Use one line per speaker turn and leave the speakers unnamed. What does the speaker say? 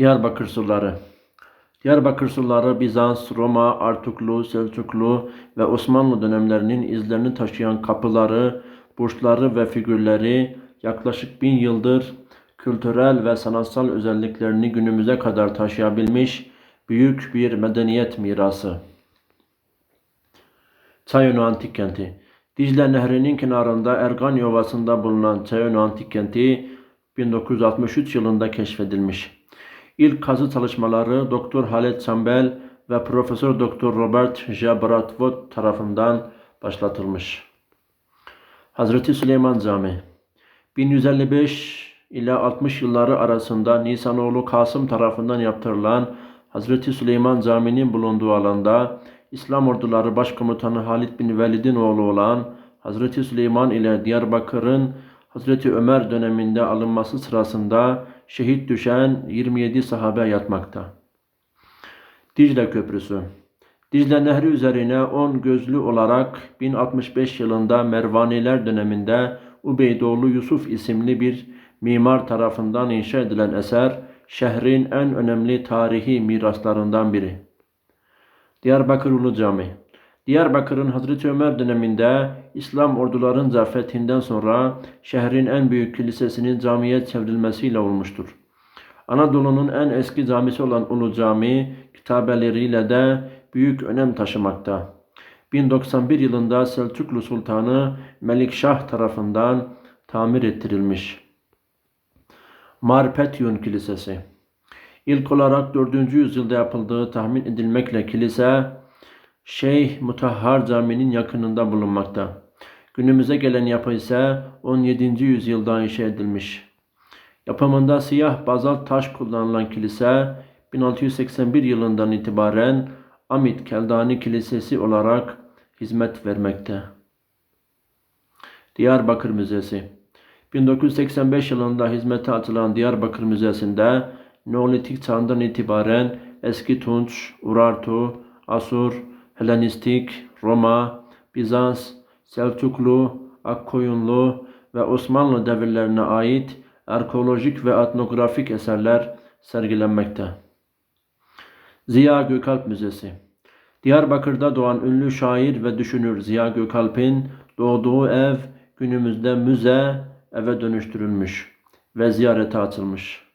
Diyarbakır surları Diyarbakır surları Bizans, Roma, Artuklu, Selçuklu ve Osmanlı dönemlerinin izlerini taşıyan kapıları, burçları ve figürleri yaklaşık bin yıldır kültürel ve sanatsal özelliklerini günümüze kadar taşıyabilmiş büyük bir medeniyet mirası. Çayönü Antik Kenti Dicle Nehri'nin kenarında Ergani Ovası'nda bulunan Çayönü Antik Kenti 1963 yılında keşfedilmiş. İlk kazı çalışmaları Doktor Halet Çambel ve Profesör Doktor Robert J. Tarafından başlatılmış. Hazreti Süleyman Camii 1155 ile 60 yılları arasında Nisanoğlu Kasım tarafından yaptırılan Hazreti Süleyman Camii'nin bulunduğu alanda İslam orduları başkomutanı Halid bin Velid'in oğlu olan Hazreti Süleyman ile Diyarbakır'ın Hazreti Ömer döneminde alınması sırasında şehit düşen 27 sahabe yatmakta. Dicle Köprüsü Dicle Nehri üzerine 10 gözlü olarak 1065 yılında Mervaniler döneminde Ubeydoğlu Yusuf isimli bir mimar tarafından inşa edilen eser, şehrin en önemli tarihi miraslarından biri. Diyarbakır Ulu Cami Diyarbakır'ın Hazreti Ömer döneminde İslam ordularınca fethinden sonra şehrin en büyük kilisesinin camiye çevrilmesiyle olmuştur. Anadolu'nun en eski camisi olan Ulu Cami kitabeleriyle de büyük önem taşımakta. 1091 yılında Selçuklu Sultanı Melikşah tarafından tamir ettirilmiş. Marpetyun Kilisesi İlk olarak 4. yüzyılda yapıldığı tahmin edilmekle kilise Şeyh Mutahhar Camii'nin yakınında bulunmakta. Günümüze gelen yapı ise 17. yüzyılda inşa edilmiş. Yapımında siyah bazalt taş kullanılan kilise 1681 yılından itibaren Amit Keldani Kilisesi olarak hizmet vermekte. Diyarbakır Müzesi 1985 yılında hizmete açılan Diyarbakır Müzesi'nde Neolitik çağından itibaren eski Tunç, Urartu, Asur, Helenistik, Roma, Bizans, Selçuklu, Akkoyunlu ve Osmanlı devirlerine ait arkeolojik ve etnografik eserler sergilenmekte. Ziya Gökalp Müzesi Diyarbakır'da doğan ünlü şair ve düşünür Ziya Gökalp'in doğduğu ev günümüzde müze eve dönüştürülmüş ve ziyarete açılmış.